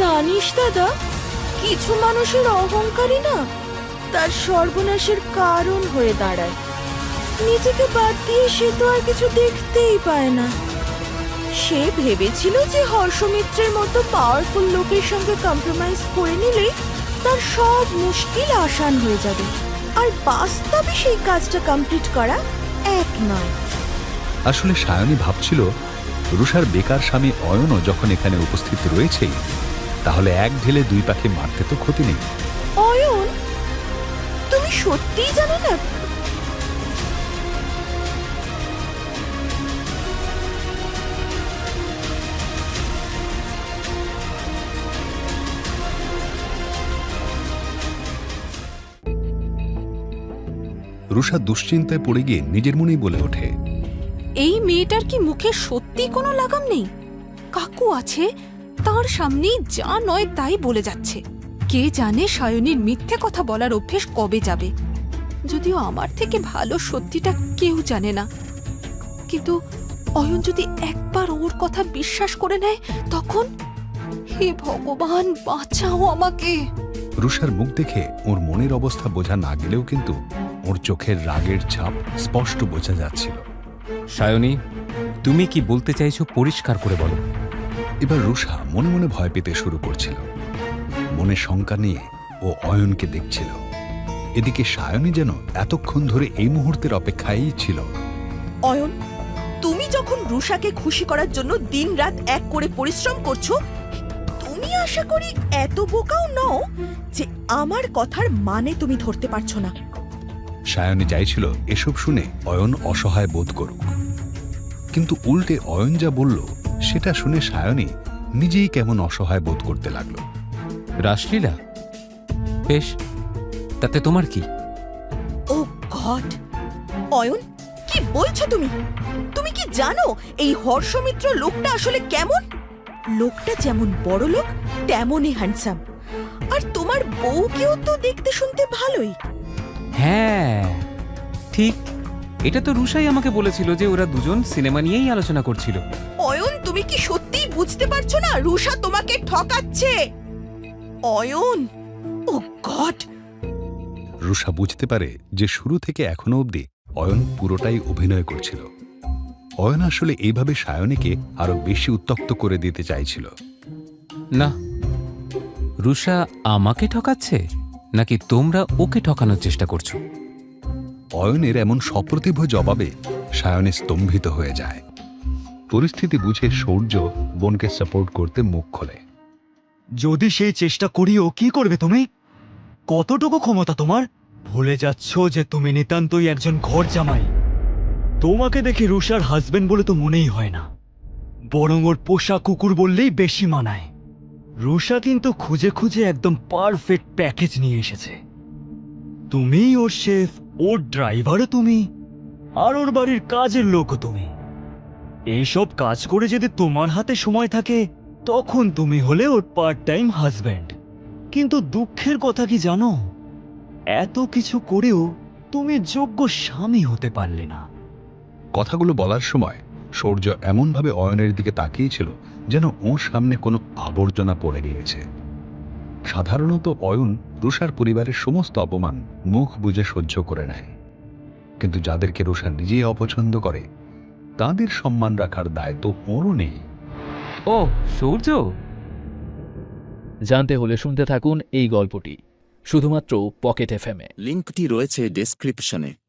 জানিস দাদা, কিছু মানুষের অহংকারই না, তার সর্বনাশের কারণ হয়ে দাঁড়ায়। নিজেকে বাদ দিয়ে সে তো আর কিছু দেখতেই পায় না। সে ভেবেছিল যে হর্ষমিত্রের মতো পাওয়ারফুল লোকের সঙ্গে কম্প্রোমাইজ করে নিলেই তার সব মুশকিল আসান হয়ে যাবে। আর বাস্তবে সেই কাজটা কমপ্লিট করা এক নয়। আসলে সায়নী ভাবছিল রুষার বেকার স্বামী অয়নও যখন এখানে উপস্থিত রয়েছেই তাহলে এক ঢেলে দুই পাখি মারতে তো ক্ষতি নেই। অয়ন তুমি সত্যিই জানো না? রুষা দুশ্চিন্তায় পড়ে গিয়ে নিজের মনেই বলে ওঠে এই মেয়েটার কি মুখে সত্যি কোনো লাগাম নেই? কাকু আছে তার সামনেই যা নয় তাই বলে যাচ্ছে। কে জানে সায়নীর মিথ্যে কথা বলার অভ্যেস কবে যাবে। যদিও আমার থেকে ভালো সত্যিটা কেউ জানে না। কিন্তু অয়ন যদি একবার ওর কথা বিশ্বাস করে নেয় তখন হে ভগবান বাঁচাও আমাকে। রুষার মুখ দেখে ওর মনের অবস্থা বোঝা না গেলেও কিন্তু ওর চোখের রাগের ছাপ স্পষ্ট বোঝা যাচ্ছিল। সায়নী তুমি কি বলতে চাইছো পরিষ্কার করে বলো। এবার রুষা মনে মনে ভয় পেতে শুরু করছিল। মনে শঙ্কা নিয়ে ও অয়নকে দেখছিল। এদিকে সায়নী যেন এতক্ষণ ধরে এই মুহূর্তের অপেক্ষায়ই ছিল। অয়ন তুমি যখন রুষাকে খুশি করার জন্য দিনরাত এক করে পরিশ্রম করছ তুমি আশা করি এত বোকাও নও যে আমার কথার মানে তুমি ধরতে পারছ না। সায়নী চাইছিল এসব শুনে অয়ন অসহায় বোধ করুক। কিন্তু উল্টে অয়ন যা বলল সেটা শুনে সায়নী নিজেই কেমন অসহায় বোধ করতে লাগল। রাসলীলা? বেশ তাতে তোমার কি? ও গড! অয়ন কি বলছো তুমি? তুমি কি জানো এই হর্ষমিত্র লোকটা আসলে কেমন? লোকটা যেমন বড় লোক তেমনই হ্যান্ডসাম আর তোমার বউকেও তো দেখতে শুনতে ভালোই। হ্যাঁ ঠিক। এটা তো রুষাই আমাকে বলেছিল যে ওরা দুজন সিনেমা নিয়েই আলোচনা করছিল। অয়ন তুমি কি সত্যিই বুঝতে পারছ না রুষা তোমাকে ঠকাচ্ছে? Ayan oh God! রুষা বুঝতে পারে যে শুরু থেকে এখনও অবধি অয়ন পুরোটাই অভিনয় করছিল। অয়ন আসলে এইভাবে সায়নীকে আরও বেশি উত্তক্ত করে দিতে চাইছিল। না রুষা আমাকে ঠকাচ্ছে? নাকি তোমরা ওকে ঠকানোর চেষ্টা করছ? অয়নের এমন সপ্রতিভ জবাবে সায়নে স্তম্ভিত হয়ে যায়। পরিস্থিতি বুঝে সৌর্য বোনকে সাপোর্ট করতে মুখ খোলে। যদি সেই চেষ্টা করিও, কি করবে তুমি? কতটুকু ক্ষমতা তোমার? ভুলে যাচ্ছ যে তুমি নিতান্তই একজন ঘর জামাই তোমাকে দেখে রুষার হাজবেন্ড বলে তো মনেই হয় না। বরং ওর পোষা কুকুর বললেই বেশি মানায়। রুষা কিন্তু খুঁজে খুঁজে একদম পারফেক্ট প্যাকেজ নিয়ে এসেছে। তুমি ওর শেফ ওর ড্রাইভারও তুমি, আর ওর বাড়ির কাজের লোকও তুমি। এইসব কাজ করে যদি তোমার হাতে সময় থাকে, তখন তুমি হলে ওর পার্ট টাইম হাজব্যান্ড কিন্তু দুঃখের কথা কি জানো? এত কিছু করেও তুমি যোগ্য স্বামী হতে পারলে না। কথাগুলো বলার সময় সৌর্য এমনভাবে অয়নের দিকে তাকিয়েছিল যেন ওর সামনে কোনো আবর্জনা পড়ে গিয়েছে। সাধারণত অয়ন রুষার পরিবারের সমস্ত অপমান মুখ বুজে সহ্য করে নেয়। কিন্তু যাদেরকে রুষা নিজেই অপছন্দ করে তাদের সম্মান রাখার দায় তো ওরও নেই। ও সূর্য? জানতে হলে শুনতে থাকুন এই গল্পটি শুধুমাত্র পকেট এফ এম এ। লিঙ্কটি রয়েছে ডেসক্রিপশনে।